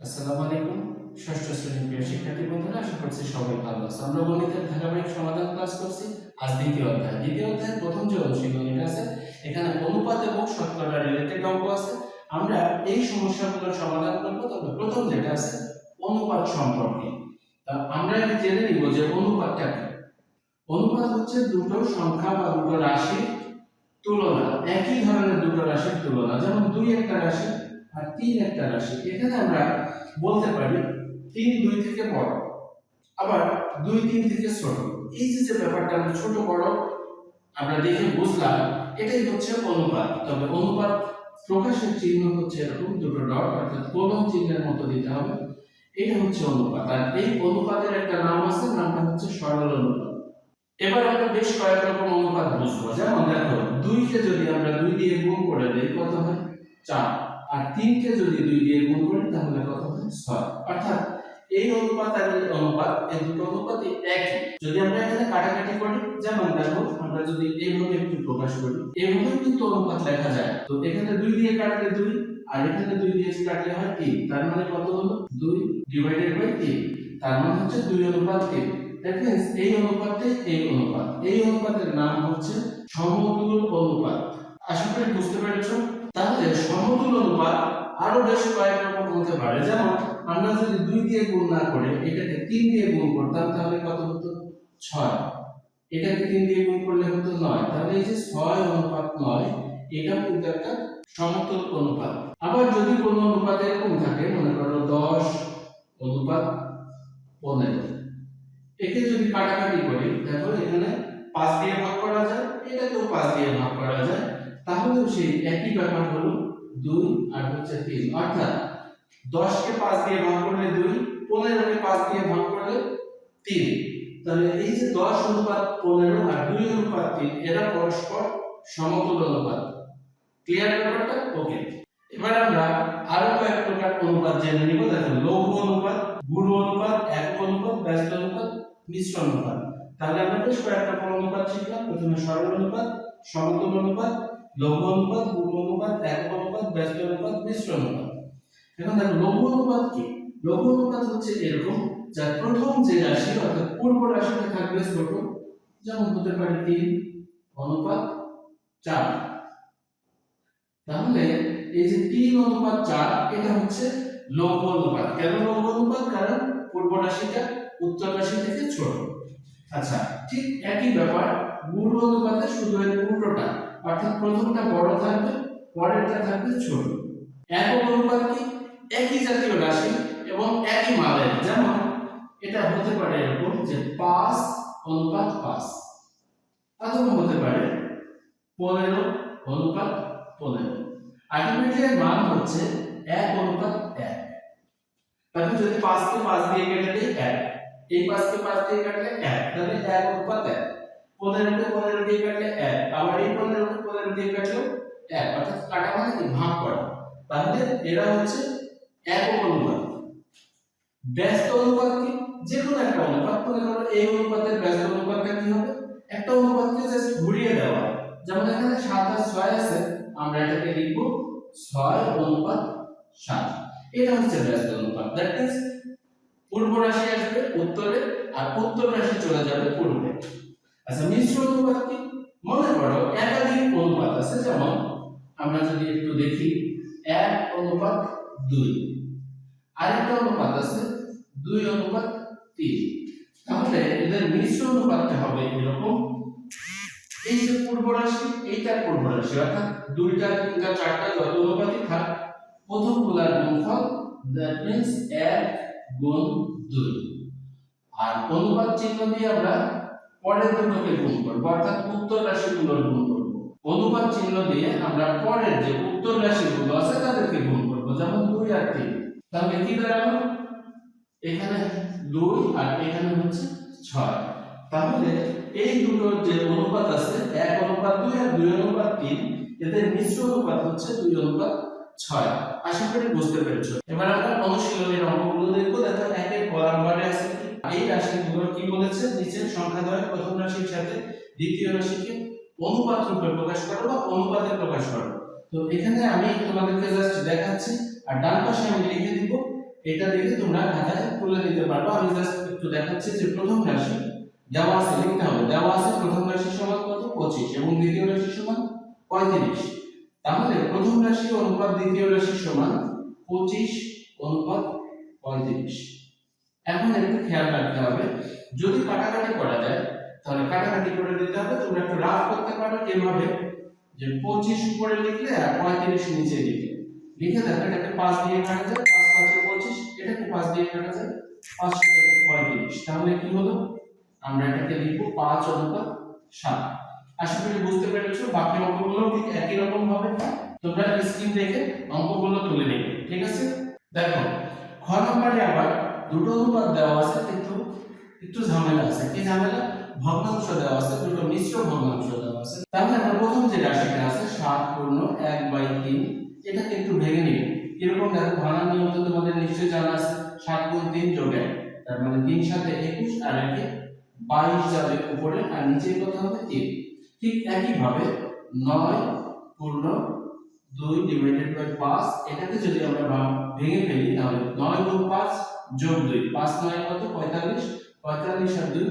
আসসালামু আলাইকুম, ষষ্ঠ শ্রেণির প্রিয় শিক্ষার্থী বন্ধুরা, আশা করছি সবাই ভালো আছে। আমরা গণিতের ধারাবাহিক সমাধান ক্লাস করছি, আজ দ্বিতীয় অধ্যায়। দ্বিতীয় অধ্যায়ের প্রথম যে অনুশীলনীটা আছে, এখানে অনুপাত এবং শতকরা রিলেটেড অঙ্ক আছে। আমরা এই সমস্যাগুলোর সমাধান করব, তবে প্রথম যেটা আছে, অনুপাত সম্পর্কে। তা আমরা জেনে নিব যে অনুপাতটা কি। অনুপাত হচ্ছে দুটো সংখ্যা বা দুটো রাশির তুলনা, একই ধরনের দুটো রাশির তুলনা, যেমন দুই একটা রাশি আর তিন একটা রাশি, এখানে আমরা বলতে পারি তিন, দুই থেকে বড়, আবার দুই, তিন থেকে ছোট। এই যে যে ব্যাপারটা আমরা ছোট, বড়, আমরা দেখে বুঝলাম, এটাই হচ্ছে অনুপাত। তবে অনুপাত প্রকাশের চিহ্ন হচ্ছে এরকম, দুটো ডট, অর্থাৎ কোলন চিহ্নের মতো দিতে হবে। এটা হচ্ছে অনুপাত। আর এই অনুপাতের একটা নাম আছে, নামটা হচ্ছে সরল অনুপাত। এবার আমরা বেশ কয়েক রকম অনুপাত বুঝব। যেমন দেখো, দুইকে যদি আমরা দুই দিয়ে গুণ করে দেই, কত হয়? চার। আর তিনকে যদি দুই দিয়ে গুণ করি তাহলে কত হয় ছয়। অর্থাৎ এই অনুপাত আর এই অনুপাত, এই দুটো অনুপাতই একই। যদি আমরা এখানে কাটাকাটি করি, যেমন দেখো, আমরা যদি এইভাবে একটু প্রকাশ করি, এইভাবে কিন্তু অনুপাত লেখা যায়। তো এখানে দুই দিয়ে কাটলে দুই, আর এখানে দুই দিয়ে কাটলে হয় তিন, তার মানে কত হলো? দুই ডিভাইডেড বাই তিন। তার মানে হচ্ছে দুই অনুপাত তিন। মিন্স এই অনুপাতে এই অনুপাত। এই অনুপাতের নাম হচ্ছে সমতুল অনুপাত। আশা করি বুঝতে পেরেছ? তাহলে সমতুল অনুপাত আরও বেশ কয়েক রকম হতে পারে। যেমন, আমরা যদি দুই দিয়ে গুণ না করে এটাকে তিন দিয়ে গুণ করতাম, তাহলে কত হতো? ছয়। এটাকে তিন দিয়ে গুণ করলে হতো নয়। তাহলে এই যে ছয় অনুপাত নয় এটা কিন্তু একটা সমতুল অনুপাত। আবার যদি কোনো অনুপাত এরকম থাকে, মনে করো দশ অনুপাত পনেরো, একে যদি কাটাকাটি করি দেখো এখানে পাঁচ দিয়ে ভাগ করা যায়, এটাকেও পাঁচ দিয়ে ভাগ করা যায়। তাহলেও সেই একই ব্যাপার হলো দুই আর হচ্ছে তিন। অর্থাৎ দশকে পাঁচ দিয়ে ভাগ করলে দুই, পনেরোকে পাঁচ দিয়ে ভাগ করলে তিন। তাহলে এই যে দশ অনুপাত পনেরো আর দুই অনুপাত তিন, এরা পরস্পর সমতুল অনুপাত ক্লিয়ার ব্যাপারটা? ওকে এবার আমরা আরও কয়েক প্রকার অনুপাত জেনে নিব। দেখো লঘু অনুপাত, গুরু অনুপাত, একক অনুপাত, ব্যস্ত অনুপাত, মিশ্র অনুপাত। তাহলে আমরা বেশ কয়েক রকম অনুপাত শিখলাম। প্রথমে সরল অনুপাত সমতুল অনুপাত লঘু অনুপাত গুরু অনুপাত একক অনুপাত ব্যস্ত অনুপাত মিশ্র অনুপাত এখন দেখো লঘু অনুপাত কি? লঘু অনুপাত হচ্ছে এরকম যার প্রথম যে রাশি, অর্থাৎ পূর্ব রাশিটা থাকবে ছোট, যেমন হতে পারে তিন, অনুপাত চার। তাহলে এই যে তিন অনুপাত চার, এটা হচ্ছে লঘু অনুপাত কেন লঘু অনুপাত কারণ পূর্ব রাশিটা উত্তর রাশি থেকে ছোট। আচ্ছা ঠিক একই ব্যাপার গুরু অনুপাতে শুধু এর উল্টোটা। অর্থাৎ প্রথমটা বড় থাকবে, পরেরটা থাকবে ছোট। একক অনুপাত কি? একই জাতীয় রাশি এবং একই মানের। যেমন এটা হতে পারে এরকম যে পাঁচ অনুপাত পাঁচ। অথবা হতে পারে পনেরো অনুপাত পনেরো। আলটিমেটলি এর মান হচ্ছে এক অনুপাত এক। তাহলে যদি পাঁচকে পাঁচ দিয়ে কেটে দিই এক। এই পাঁচকে পাঁচ দিয়ে কাটলে এক। তাহলে এক অনুপাত এক। পনেরোকে পনেরো দিয়ে কাটলে এক? আবার এই পনেরোকে পনেরো দিয়ে কাটলেও এক। অর্থাৎ কাটা মানে কি? ভাগ করা। তাহলে এরা হচ্ছে এক অনুপাত। ব্যস্ত অনুপাত কি? যে কোনো একটা অনুপাত। মনে করো এই অনুপাতের ব্যস্ত অনুপাতটা কি হবে? একটা অনুপাতকে জাস্ট ঘুরিয়ে দেওয়া। যেমন এখানে সাত আর ছয় আছে, আমরা এটাকে লিখব ছয় অনুপাত সাত। এটা হচ্ছে ব্যস্ত অনুপাত। দ্যাট মিন্স পূর্ব রাশি আসবে উত্তরে, আর উত্তর রাশি চলে যাবে পূর্বে। আচ্ছা মিশ্র অনুপাত কি মনে করো একাধিক অনুপাত আছে, যেমন আমরা যদি একটু দেখি, এক অনুপাত দুই, আরেকটা অনুপাত আছে দুই অনুপাত তিন। তাহলে এদের মিশ্র অনুপাতটা হবে এরকম, এই যে পূর্ব রাশি, এইটা পূর্ব রাশি, অর্থাৎ দুইটা, তিনটা, চারটা যত অনুপাতই থাক, প্রথমগুলার গুণফল দ্যাট মিন্স এক গুণ দুই। আর অনুপাত চিহ্ন দিয়ে আমরা পরের দুটোকে গুণ করব, অর্থাৎ উত্তর রাশিগুলোর গুণ করব। অনুপাত চিহ্ন দিয়ে আমরা পরের যে উত্তর রাশিগুলো আছে তাদেরকে গুণ করব, যেমন দুই আর তিন। তাহলে কি দাঁড়াল? এখানে দুই আর এখানে হচ্ছে ছয়। তাহলে এই দুটোর যে অনুপাত আছে, এক অনুপাত দুই আর দুই অনুপাত তিন, এদের মিশ্র অনুপাত হচ্ছে দুই অনুপাত ছয়। আশা করি বুঝতে পেরেছ। এবার আমরা অনুশীলনের অঙ্কগুলো দেখব, দেখো একের কলাম বারে আছে কি? এই রাশিগুলো কি বলেছে? নিচের সংখ্যা দ্বয় প্রথম রাশির সাথে দ্বিতীয় রাশিকে অনুপাত রূপে প্রকাশ করো বা অনুপাতে প্রকাশ করো। তো এখানে আমি তোমাদেরকে জাস্ট দেখাচ্ছি, আর ডান পাশে আমি লিখে দিব, এটা দেখে তোমরা খাতায় তুলে নিতে পারবে। আমি জাস্ট একটু দেখাচ্ছি যে প্রথম রাশি, দেওয়া আছে, লিখতে হবে। দেওয়া আছে প্রথম রাশি সমান কত? পঁচিশ, এবং দ্বিতীয় রাশি সমান পঁয়ত্রিশ। তাহলে প্রথম রাশি অনুপাত, দ্বিতীয় রাশি সমান পঁচিশ অনুপাত পঁয়ত্রিশ। এখন একটু খেয়াল রাখতে হবে, যদি কাটাকাটি করা যায়, তাহলে কাটাকাটি করে দিতে হবে, তোমরা একটু রাফ করতে পারো এভাবে, যে পঁচিশ উপরে লিখলে আর পঁয়ত্রিশ নিচে লিখলে। লিখে দেখো, এটাকে পাঁচ দিয়ে কাটা যায়, পাঁচ পাঁচে পঁচিশ, এটাকে পাঁচ দিয়ে কাটা যায়, পাঁচ পঁয়ত্রিশ। তাহলে কি হলো? আমরা এটাকে লিখব পাঁচ অনুপাত সাত। আশা করি বুঝতে পেরেছ, বাকি অঙ্কগুলো ঠিক একই রকম হবে। তোমরা স্ক্রিন দেখে অঙ্কগুলো তুলে নেবে, ঠিক আছে? দেখো, খ নম্বরে আবার দুটো অনুপাত দেওয়া আছে, কিন্তু একটু ঝামেলা আছে। কি ঝামেলা? ভগ্নাংশ দেওয়া আছে, দুটো মিশ্র ভগ্নাংশ দেওয়া আছে। তাহলে আমরা প্রথম যে রাশিটা আছে, সাত পূর্ণ এক বাই তিন, এটাকে একটু ভেঙে নিব কীরকম দেখো ভাঙার নিয়ম তো তোমাদের নিশ্চয়ই জানা আছে, সাত গুণ তিন যোগ এক। তার মানে তিন সাথে একুশ আর একে বাইশ যাবে উপরে, আর নিচে কত হবে তিন। ঠিক একইভাবে নয় পূর্ণ দুই ডিভাইডেড বাই পাঁচ, এটাকে যদি আমরা ভেঙে ফেলি, তাহলে নয় গুণ পাঁচ যোগ দুই। পাঁচ নয় কত? পঁয়তাল্লিশ। পঁয়তাল্লিশ আর দুই,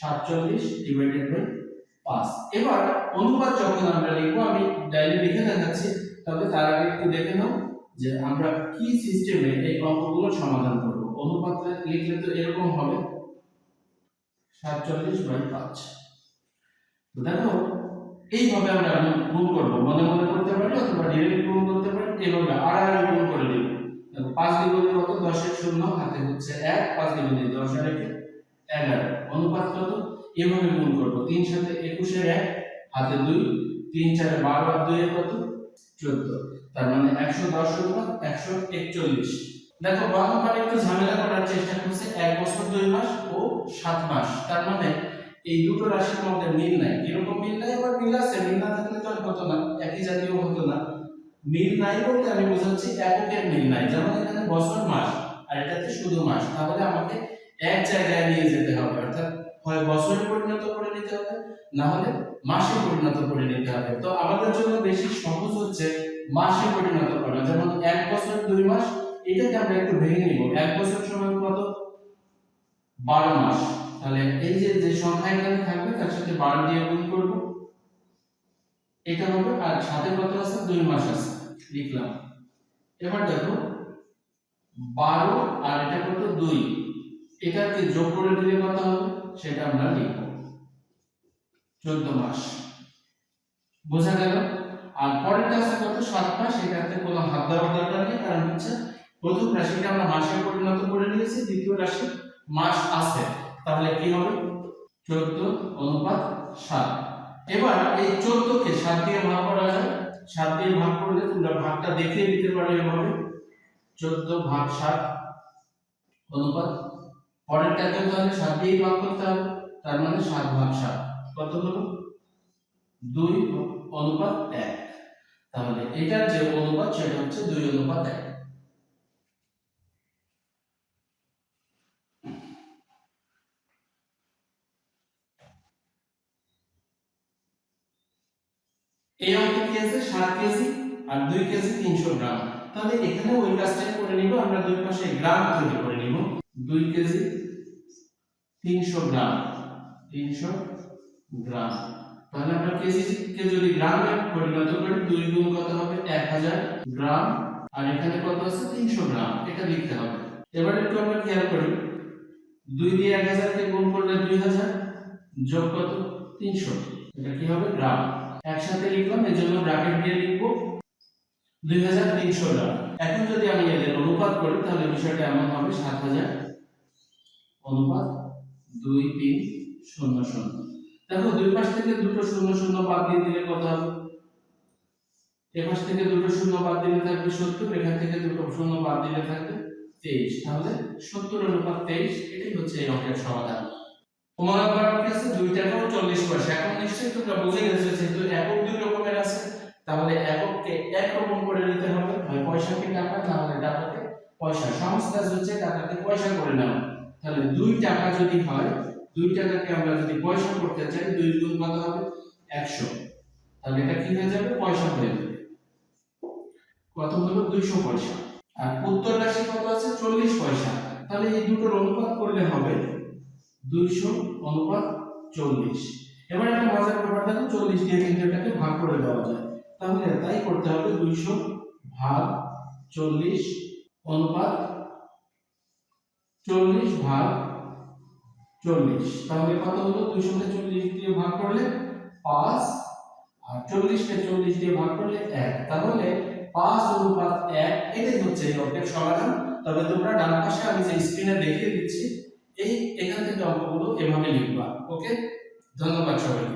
সাতচল্লিশ ডিভাইডেড বাই পাঁচ। এবার অনুপাত যখন আমরা লিখব, আমি ডাইরি লিখে দেখাচ্ছি, তবে তার আগে একটু দেখে নাও যে আমরা কি সিস্টেমে এই অঙ্কগুলো সমাধান করব। অনুপাত লিখলে তো এরকম হবে। সাতচল্লিশ বাই পাঁচ। দেখো, এইভাবে আমরা গুণ করব। মনে মনে করতে পারি অথবা ডিরেক্ট গুণ করতে পারি, এইভাবে আড়াআড়ি গুণ করে দেখো, পাঁচ দ্বিগুণে কত? দশের শূন্য, হাতে হচ্ছে এক, পাঁচ দ্বিগুণে দশ আর একে এগারো। অনুপাত কত? এভাবে গুণ করব। তিন সাথে একুশের এক, হাতে দুই, তিন চারে বারো আর দুই কত? চোদ্দ। তার মানে একশো দশ অনুপাত একশো একচল্লিশ। দেখো বারংবার একটু ঝামেলা করার চেষ্টা করছে, এক বছর দুই মাস ও সাত মাস। তার মানে এই দুটো রাশির মধ্যে মিল নাই। কীরকম মিল নাই? আবার মিল আছে, মিল না থাকলে তো হতো না, একই জাতীয় হতো না। মিল নাই বলতে আমি বোঝাচ্ছি এককের মিল নাই। যেমন এখানে বছর মাস, আর এটাতে শুধু মাস। তাহলে আমাকে এক জায়গায় নিয়ে যেতে হবে, অর্থাৎ হয় বছরে পরিণত করে নিতে হবে, না হলে মাসে পরিণত করে নিতে হবে। তো আমাদের জন্য বেশি সহজ হচ্ছে মাসে পরিণত করা। যেমন এক বছর দুই মাস, এটাকে আমরা একটু ভেঙে নিব। এক বছর সময় কত? বারো মাস। তাহলে এই যে যে সংখ্যা এখানে থাকবে, তার সাথে বারো দিয়ে গুণ করব। এটা হবে, আর সাথে কত আছে? দুই মাস আছে, লিখলাম। এবার দেখো, বারো আর এটা কত? দুই। এটাকে যোগ করে দিলে কত হবে? সেটা আমরা লিখব। চোদ্দ মাস। বোঝা গেল? আর পরেরটা আছে কত? সাত মাস। এটাতে কোনো হাত দেওয়ার দরকার নেই, কারণ হচ্ছে প্রথম রাশিটা আমরা মাসে পরিণত করে নিয়েছি, দ্বিতীয় রাশি মাস আছে। তাহলে কি হবে? চোদ্দ অনুপাত সাত। এবার এই চোদ্দ কে সাত দিয়ে ভাগ করা যায়। সাত দিয়ে ভাগ করলে তোমরা ভাগটা দেখিয়ে দিতে পারো এভাবে। চোদ্দ ভাগ সাত অনুপাত। পরেরটাকে তাহলে সাত দিয়ে ভাগ করতে হবে। তার মানে সাত ভাগ সাত। কত হলো? দুই অনুপাত এক। তাহলে এটার যে অনুপাত, সেটা হচ্ছে দুই অনুপাত এক। এই অঙ্কে কি আছে, সাত কেজি আর দুই কেজি তিনশো গ্রাম। তাহলে এখানে ওই কাজটাই করে নিব, আমরা দুই পাশে গ্রাম তৈরি করে নিব। দুই কেজি তিনশো গ্রাম তিনশো গ্রাম। তাহলে আমরা কেজি কে যদি গ্রামে পরিণত করি, দুই গুণ কত হবে? এক হাজার গ্রাম। আর এখানে কত আছে? তিনশো গ্রাম। এটা লিখতে হবে। এবার একটু আমরা খেয়াল করি। দুই দিয়ে এক হাজারকে গুণ করলে দুই হাজার যোগ কত? তিনশো। এটা কি হবে? গ্রাম। একসাথে লিখলাম, এর জন্য ব্র্যাকেট দিয়ে লিখব দুই হাজার তিনশো এখন যদি আমি এদের অনুপাত করি, তাহলে বিষয়টা এমন হবে, সাত হাজার অনুপাত দুই তিন শূন্য শূন্য। দেখো, দুই পাশ থেকে দুটো শূন্য শূন্য বাদ দিয়ে দিলে কত হবে? এ পাশ থেকে দুটো শূন্য বাদ দিলে থাকবে সত্তর, এখান থেকে দুটো শূন্য বাদ দিলে থাকবে তেইশ। তাহলে সত্তর অনুপাত তেইশ, এটাই হচ্ছে এই অঙ্কের সমাধান। তোমার কি আছে? দুই টাকা ও চল্লিশ পয়সা এখন নিশ্চয়ই তোমরা বুঝে গেছো, যেহেতু একক দুই রকমের আছে, তাহলে একককে এক রকম করে নিতে হবে। হয় পয়সাকে টাকা, না হলে টাকাকে পয়সা। সমস্ত হচ্ছে টাকাকে পয়সা করে নেওয়া তাহলে দুই টাকা যদি হয়, দুই টাকাকে আমরা যদি পয়সা করতে চাই, দুই গুণ কত হবে? একশো। তাহলে এটা কি হয়ে যাবে? পয়সা হয়ে যাবে। কত হলো? দুইশো পয়সা। আর উত্তর রাশি কত আছে? চল্লিশ পয়সা। তাহলে এই দুটোর অনুপাত করলে হবে দুইশো অনুপাত চল্লিশ। এবার একটা মজার ব্যাপার চল্লিশ দিয়ে ভাগ করে দেওয়া যায়। তাহলে তাই করতে হবে, দুইশো ভাগ চল্লিশ অনুপাত চল্লিশ ভাগ চল্লিশ। তাহলে কত হলো? দুইশোকে চল্লিশ দিয়ে ভাগ করলে পাঁচ, আর চল্লিশকে চল্লিশ দিয়ে ভাগ করলে এক। তাহলে পাঁচ অনুপাত এক, এটাই হচ্ছে এই অঙ্কের সমাধান। তবে তোমরা ডান পাশে আমি যে স্ক্রিনে দেখিয়ে দিচ্ছি এই এখান থেকে অঙ্কগুলো এভাবে লিখবা ওকে? ধন্যবাদ সবাইকে।